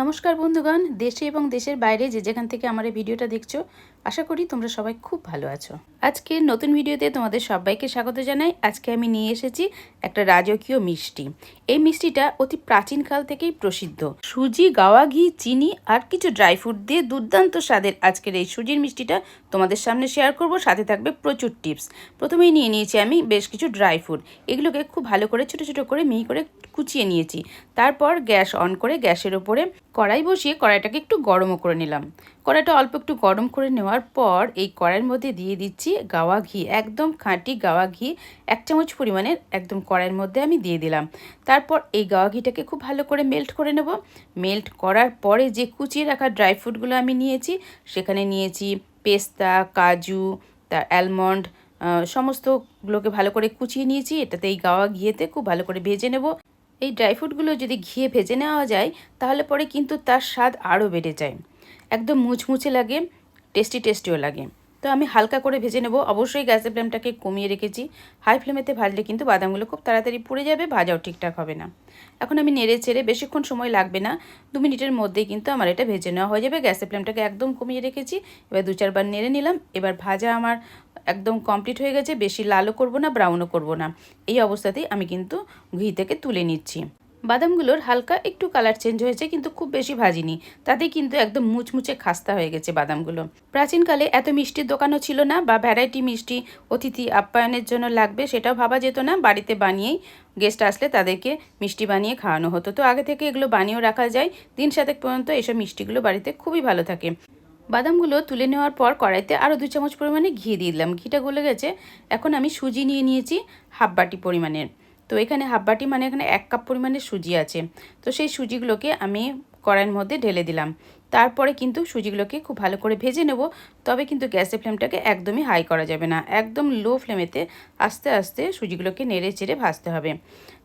নমস্কার বন্ধুগণ, দেশে এবং দেশের বাইরে যে যেখান থেকে আমার এই ভিডিওটা দেখছ, আশা করি তোমরা সবাই খুব ভালো আছো। আজকে নতুন ভিডিওতে তোমাদের সবাইকে স্বাগত জানাই। আজকে আমি নিয়ে এসেছি একটা রাজকীয় মিষ্টি। এই মিষ্টিটা অতি প্রাচীনকাল থেকেই প্রসিদ্ধ। সুজি, গাওয়া ঘি, চিনি আর কিছু ড্রাই ফ্রুট দিয়ে দুর্দান্ত স্বাদের আজকের এই সুজির মিষ্টিটা তোমাদের সামনে শেয়ার করব। সাথে থাকবে প্রচুর টিপস প্রথমেই নিয়ে নিয়েছি আমি বেশ কিছু ড্রাই ফ্রুট এগুলোকে খুব ভালো করে, ছোটো ছোটো করে মিহি করে কুচিয়ে নিয়েছি। তারপর গ্যাস অন করে গ্যাসের ওপরে কড়াই বসিয়ে কড়াইটাকে একটু গরমও করে নিলাম। কড়াইটা অল্প একটু গরম করে নেওয়ার পর এই কড়াইয়ের মধ্যে দিয়ে দিচ্ছি গাওয়া ঘি, একদম খাঁটি গাওয়া ঘি। এক চামচ পরিমাণের একদম কড়াইয়ের মধ্যে আমি দিয়ে দিলাম। তারপর এই গাওয়া ঘিটাকে খুব ভালো করে মেল্ট করে নেব। মেল্ট করার পরে যে কুচিয়ে রাখা ড্রাই ফ্রুটগুলো আমি নিয়েছি, সেখানে নিয়েছি পেস্তা, কাজু তার অ্যালমন্ড সমস্তগুলোকে ভালো করে কুচিয়ে নিয়েছি। এটাতে এই গাওয়া ঘিয়েতে খুব ভালো করে ভেজে নেব। এই ড্রাই ফ্রুটগুলো যদি ঘিয়ে ভেজে নেওয়া যায়, তাহলে পরে কিন্তু তার স্বাদ আরও বেড়ে যায়। একদম মুচমুচে লাগে টেস্টি টেস্টিও লাগে। তো আমি হালকা করে ভেজে নেব। অবশ্যই গ্যাসের ফ্লেমটাকে কমিয়ে রেখেছি। হাই ফ্লেমেতে ভাজলে কিন্তু বাদামগুলো খুব তাড়াতাড়ি পুড়ে যাবে, ভাজাও ঠিকঠাক হবে না। এখন আমি নেড়ে চেড়ে বেশিক্ষণ সময় লাগবে না। দু মিনিটের মধ্যেই কিন্তু আমার এটা ভেজে নেওয়া হয়ে যাবে। গ্যাসের ফ্লেমটাকে একদম কমিয়ে রেখেছি। এবার দু চারবার নেড়ে নিলাম। এবার ভাজা আমার একদম কমপ্লিট হয়ে গেছে। বেশি লালও করব না ব্রাউনও করব না। এই অবস্থাতেই আমি কিন্তু ঘি থেকে তুলে নিচ্ছি। বাদামগুলোর হালকা একটু কালার চেঞ্জ হয়েছে, কিন্তু খুব বেশি ভাজিনি। তাতে কিন্তু একদম মুচমুচে খাস্তা হয়ে গেছে বাদামগুলো। প্রাচীনকালে এত মিষ্টির দোকানও ছিল না বা ভ্যারাইটি মিষ্টি অতিথি আপ্যায়নের জন্য লাগবে সেটাও ভাবা যেত না। বাড়িতে বানিয়েই গেস্ট আসলে তাদেরকে মিষ্টি বানিয়ে খাওয়ানো হতো। তো আগে থেকে এগুলো বানিয়েও রাখা যায়। দিন সাতেক পর্যন্ত এসব মিষ্টিগুলো বাড়িতে খুবই ভালো থাকে। বাদামগুলো তুলে নেওয়ার পর কড়াইতে আরও দু চামচ পরিমাণে ঘি দিয়ে দিলাম। ঘিটা গলে গেছে। এখন আমি সুজি নিয়ে নিয়েছি হাফ বাটি পরিমাণের। তো এখানে হাফ বাটি মানে এখানে এক কাপ পরিমাণে সুজি আছে। তো সেই সুজিগুলোকে আমি কড়াইয়ের মধ্যে ঢেলে দিলাম। তারপরে কিন্তু সুজিগুলোকে খুব ভালো করে ভেজে নেব, তবে কিন্তু গ্যাসের ফ্লেমটাকে একদমই হাই করা যাবে না। একদম লো ফ্লেমেতে আস্তে আস্তে সুজিগুলোকে নেড়ে চেড়ে ভাজতে হবে।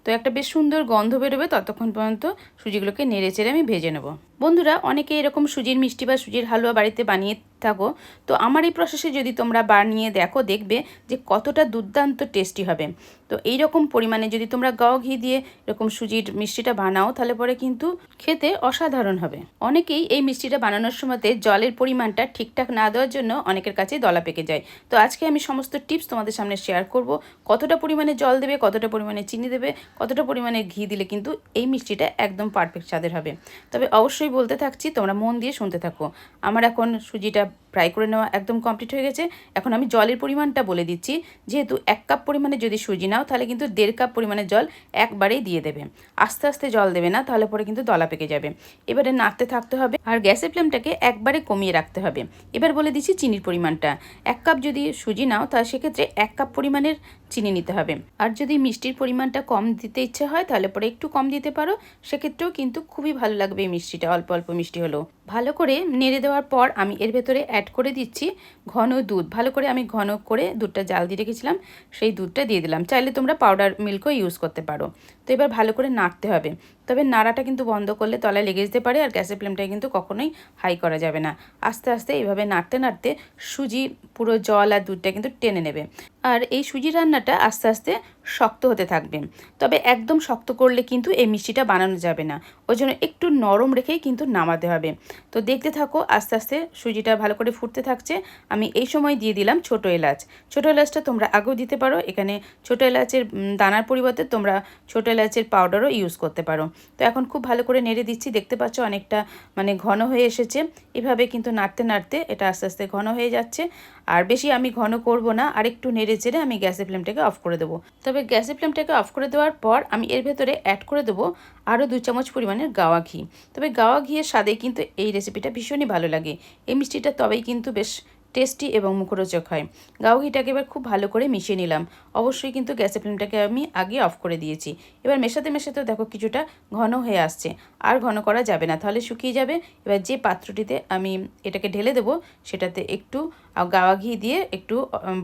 তো একটা বেশ সুন্দর গন্ধ বেরোবে, ততক্ষণ পর্যন্ত সুজিগুলোকে নেড়ে চেড়ে আমি ভেজে নেব। বন্ধুরা, অনেকে এরকম সুজির মিষ্টি বা সুজির হালুয়া বাড়িতে বানিয়ে থাকো। তো আমার এই প্রসেসে যদি তোমরা বানিয়ে দেখো, দেখবে যে কতটা দুর্দান্ত টেস্টি হবে। তো এই রকম পরিমাণে যদি তোমরা গাও ঘি দিয়ে এরকম সুজির মিষ্টিটা বানাও, তাহলে পরে কিন্তু খেতে অসাধারণ হবে। অনেকেই এই মিষ্টিটা বানানোর সময়তে জলের পরিমাণটা ঠিকঠাক না দেওয়ার জন্য অনেকের কাছে দলা পেকে যায়। তো আজকে আমি সমস্ত টিপস তোমাদের সামনে শেয়ার করব। কতটা পরিমাণে জল দেবে, কতটা পরিমাণে চিনি দেবে, কতটা পরিমাণে ঘি দিলে কিন্তু এই মিষ্টিটা একদম পারফেক্ট স্বাদের হবে। তবে অবশ্যই বলতে থাকছি তোমরা মন দিয়ে শুনতে থাকো। আমার এখন সুজিটা ফ্রাই করে নেওয়া একদম কমপ্লিট হয়ে গেছে। এখন আমি জলের পরিমাণটা বলে দিচ্ছি। যেহেতু এক কাপ পরিমাণে যদি সুজি নাও, তাহলে কিন্তু দেড় কাপ পরিমাণে জল একবারেই দিয়ে দেবে। আস্তে আস্তে জল দেবে না, তাহলে পরে কিন্তু দলা পেকে যাবে। এবারে নাড়তে থাকতে হবে আর গ্যাসের ফ্লেমটাকে একবারে কমিয়ে রাখতে হবে। এবার বলে দিচ্ছি চিনির পরিমাণটা। এক কাপ যদি সুজি নাও তাহলে সেক্ষেত্রে এক কাপ পরিমাণের চিনি নিতে হবে। আর যদি মিষ্টির পরিমাণটা কম দিতে ইচ্ছে হয়, তাহলে পরে একটু কম দিতে পারো। সেক্ষেত্রেও কিন্তু খুবই ভালো লাগবে এই মিষ্টিটা, অল্প অল্প মিষ্টি হলেও। ভালো করে নেড়ে দেওয়ার পর আমি এর ভেতরে অ্যাড করে দিচ্ছি ঘন দুধ। ভালো করে আমি ঘন করে দুধটা জাল দিয়ে রেখেছিলাম, সেই দুধটা দিয়ে দিলাম। চাইলে তোমরা পাউডার মিল্কও ইউজ করতে পারো। তো এবার ভালো করে নাড়তে হবে। তবে নাড়াটা কিন্তু বন্ধ করলে তলায় লেগে যেতে পারে আর গ্যাসের ফ্লেমটাকে কিন্তু কখনোই হাই করা যাবে না। আস্তে আস্তে এইভাবে নাড়তে নাড়তে সুজি, পুরো জল আর দুধটা কিন্তু টেনে নেবে। আর এই সুজি রান্নাটা আস্তে আস্তে শক্ত হতে থাকবে। তবে একদম শক্ত করলে কিন্তু এই মিষ্টিটা বানানো যাবে না। ওই জন্য একটু নরম রেখেই কিন্তু নামাতে হবে। তো দেখতে থাকো, আস্তে আস্তে সুজিটা ভালো করে ফুটতে থাকছে। আমি এই সময় দিয়ে দিলাম ছোট এলাচ। ছোট এলাচটা তোমরা আগেও দিতে পারো। এখানে ছোট এলাচের দানার পরিবর্তে তোমরা ছোট এলাচের পাউডারও ইউজ করতে পারো। তো এখন খুব ভালো করে নেড়ে দিচ্ছি, দেখতে পাচ্ছ অনেকটা মানে ঘন হয়ে এসেছে। এভাবে কিন্তু নাড়তে নাড়তে এটা আস্তে আস্তে ঘন হয়ে যাচ্ছে। আর বেশি আমি ঘন করব না আর একটু নেড়ে চেড়ে আমি গ্যাসের ফ্লেমটাকে অফ করে দেবো। তবে গ্যাসের ফ্লেমটাকে অফ করে দেওয়ার পর আমি এর ভেতরে অ্যাড করে দেবো আরও দু চামচ পরিমাণের গাওয়া ঘি। তবে গাওয়া ঘিয়ের স্বাদে কিন্তু এই রেসিপিটা ভীষণই ভালো লাগে। এই মিষ্টিটা তবেই কিন্তু বেশ টেস্টি এবং মুখরোচক হয়। গাও ঘিটাকে এবার খুব ভালো করে মিশিয়ে নিলাম। অবশ্যই কিন্তু গ্যাসের ফ্লেমটাকে আমি আগে অফ করে দিয়েছি। এবার মেশাতে মেশাতে দেখো কিছুটা ঘন হয়ে আসছে। আর ঘন করা যাবে না, তাহলে শুকিয়ে যাবে। এবার যে পাত্রটিতে আমি এটাকে ঢেলে দেবো, সেটাতে একটু গাওয়া ঘি দিয়ে একটু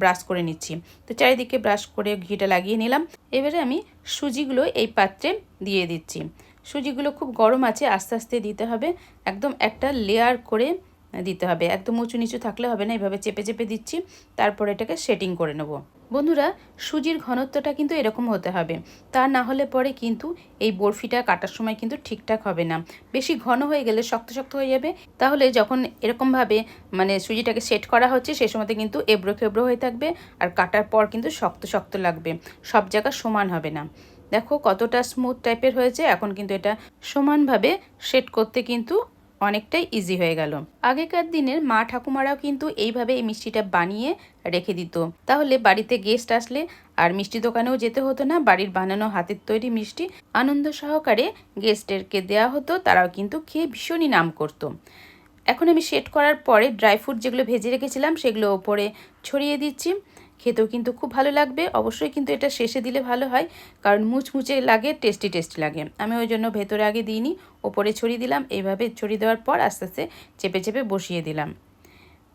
ব্রাশ করে নিচ্ছি। তো চারিদিকে ব্রাশ করে ঘিটা লাগিয়ে নিলাম। এবারে আমি সুজিগুলো এই পাত্রে দিয়ে দিচ্ছি। সুজিগুলো খুব গরম আছে, আস্তে আস্তে দিতে হবে। একদম একটা লেয়ার করে দিতে হবে। একদম উঁচু নিচু থাকলে হবে না, এভাবে চেপে চেপে দিচ্ছি, তারপর এটাকে সেটিং করে নেব। বন্ধুরা, সুজির ঘনত্বটা কিন্তু এরকম হতে হবে। তা না হলে পরে কিন্তু এই বরফিটা কাটার সময় কিন্তু ঠিকঠাক হবে না। বেশি ঘন হয়ে গেলে শক্ত শক্ত হয়ে যাবে। তাহলে যখন এরকমভাবে মানে সুজিটাকে সেট করা হচ্ছে সেই সময়তে কিন্তু এবড়ো খেবড়ো হয়ে থাকবে আর কাটার পর কিন্তু শক্ত শক্ত লাগবে। সব জায়গা সমান হবে না। দেখো কতটা স্মুথ টাইপের হয়েছে। এখন কিন্তু এটা সমানভাবে সেট করতে কিন্তু অনেকটাই ইজি হয়ে গেল। আগেকার দিনের মা ঠাকুমারাও কিন্তু এইভাবে এই মিষ্টিটা বানিয়ে রেখে দিত। তাহলে বাড়িতে গেস্ট আসলে আর মিষ্টি দোকানেও যেতে হতো না, বাড়ির বানানো হাতের তৈরি মিষ্টি আনন্দ সহকারে গেস্টেরকে দেওয়া হতো, তারাও কিন্তু খেয়ে ভীষণই নাম করতো। এখন আমি সেট করার পরে ড্রাই ফ্রুট যেগুলো ভেজে রেখেছিলাম, সেগুলো ওপরে ছড়িয়ে দিচ্ছি। খেতেও কিন্তু খুব ভালো লাগবে। অবশ্যই কিন্তু এটা শেষে দিলে ভালো হয়, কারণ মুচমুচে লাগে, টেস্টি টেস্টি লাগে। আমি ওই জন্য ভেতরে আগে দিইনি, ওপরে ছড়িয়ে দিলাম, এইভাবে ছড়িয়ে দেওয়ার পর আস্তে আস্তে চেপে চেপে বসিয়ে দিলাম।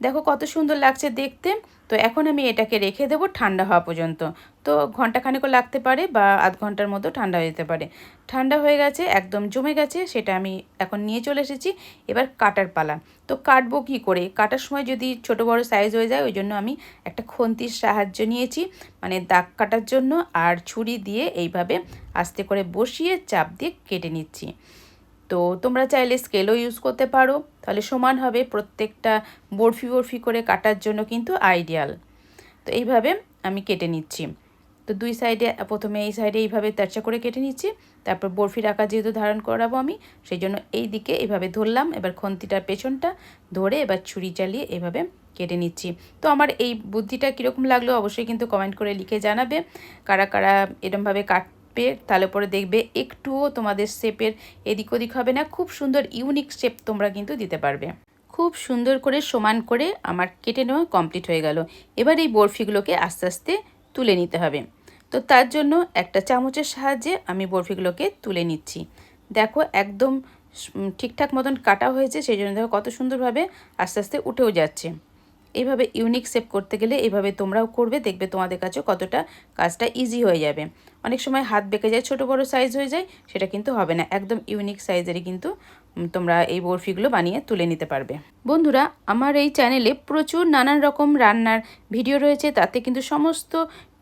দেখো কত সুন্দর লাগছে দেখতে। তো এখন আমি এটাকে রেখে দেবো ঠান্ডা হওয়া পর্যন্ত। তো ঘন্টাখানেকও লাগতে পারে বা আধ ঘণ্টার মতো ঠান্ডা হয়ে যেতে পারে। ঠান্ডা হয়ে গেছে, একদম জমে গেছে, সেটা আমি এখন নিয়ে চলে এসেছি। এবার কাটার পালা। তো কাটবো কী করে? কাটার সময় যদি ছোট বড় সাইজ হয়ে যায়, ওই জন্য আমি একটা খন্তির সাহায্য নিয়েছি। মানে দাগ কাটার জন্য আর ছুরি দিয়ে এইভাবে আস্তে করে বসিয়ে চাপ দিয়ে কেটে নিচ্ছি। তো তোমরা চাইলে স্কেলও ইউজ করতে পারো। তাহলে সমান হবে প্রত্যেকটা বরফি বরফি করে কাটার জন্য কিন্তু আইডিয়াল তো এইভাবে আমি কেটে নিচ্ছি। তো দুই সাইডে প্রথমে এই সাইডে এইভাবে তেরচা করে কেটে নিচ্ছি। তারপর বরফির আকার যেহেতু ধারণ করাবো আমি সেই জন্য এই দিকে এইভাবে ধরলাম। এবার খন্তিটার পেছনটা ধরে এবার ছুরি চালিয়ে এভাবে কেটে নিচ্ছি। তো আমার এই বুদ্ধিটা কীরকম লাগল অবশ্যই কিন্তু কমেন্ট করে লিখে জানাবে। কারা কারা এরমভাবে কাট শেপে তাহলে পরে দেখবে একটুও তোমাদের শেপের এদিক ওদিক হবে না। খুব সুন্দর ইউনিক শেপ তোমরা কিন্তু দিতে পারবে। খুব সুন্দর করে সমান করে আমার কেটে নেওয়া কমপ্লিট হয়ে গেল। এবার এই বরফিগুলোকে আস্তে আস্তে তুলে নিতে হবে। তো তার জন্য একটা চামচের সাহায্যে আমি বরফিগুলোকে তুলে নিচ্ছি। দেখো একদম ঠিকঠাক মতন কাটা হয়েছে, সেই জন্য দেখো কত সুন্দরভাবে আস্তে আস্তে উঠেও যাচ্ছে। এইভাবে ইউনিক শেপ করতে গেলে এভাবে তোমরাও করবে, দেখবে তোমাদের কাছেও কতটা কাজটা ইজি হয়ে যাবে। অনেক সময় হাত বেঁকে যায়, ছোট বড় সাইজ হয়ে যায়, সেটা কিন্তু হবে না। একদম ইউনিক সাইজেরই কিন্তু তোমরা এই বরফিগুলো বানিয়ে তুলে নিতে পারবে। বন্ধুরা, আমার এই চ্যানেলে প্রচুর নানান রকম রান্নার ভিডিও রয়েছে, তাতে কিন্তু সমস্ত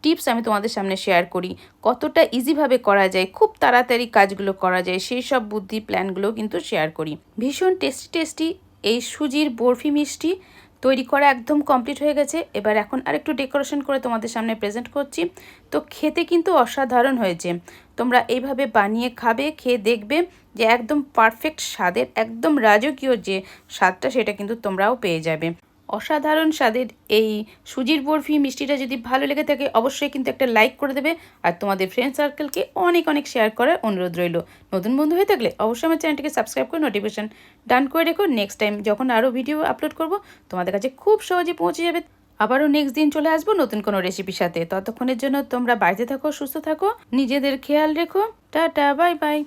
টিপস আমি তোমাদের সামনে শেয়ার করি। কতটা ইজিভাবে করা যায়, খুব তাড়াতাড়ি কাজগুলো করা যায়, সেই সব বুদ্ধি প্ল্যানগুলো কিন্তু শেয়ার করি। ভীষণ টেস্টি টেস্টি এই সুজির বরফি মিষ্টি তৈরি করা একদম কমপ্লিট হয়ে গেছে। এবার এখন আর একটু ডেকোরেশন করে তোমাদের সামনে প্রেজেন্ট করছি। তো খেতে কিন্তু অসাধারণ হয়েছে। তোমরা এইভাবে বানিয়ে খাবে, খেয়ে দেখবে যে একদম পারফেক্ট স্বাদের, একদম রাজকীয় যে স্বাদটা সেটা কিন্তু তোমরাও পেয়ে যাবে। অসাধারণ স্বাদের এই সুজির বরফি মিষ্টিটা যদি ভালো লেগে থাকে, অবশ্যই কিন্তু একটা লাইক করে দেবে। আর তোমাদের ফ্রেন্ড সার্কেলকে অনেক অনেক শেয়ার করার অনুরোধ রইল। নতুন বন্ধু হয়ে থাকলে অবশ্যই আমার চ্যানেলটিকে সাবস্ক্রাইব করে নোটিফিকেশান ডান করে রেখো। নেক্সট টাইম যখন আরও ভিডিও আপলোড করব, তোমাদের কাছে খুব সহজে পৌঁছে যাবে। আবারও নেক্সট দিন চলে আসব নতুন কোনো রেসিপির সাথে। ততক্ষণের জন্য তোমরা বাড়িতে থাকো, সুস্থ থাকো, নিজেদের খেয়াল রেখো। Tata bye bye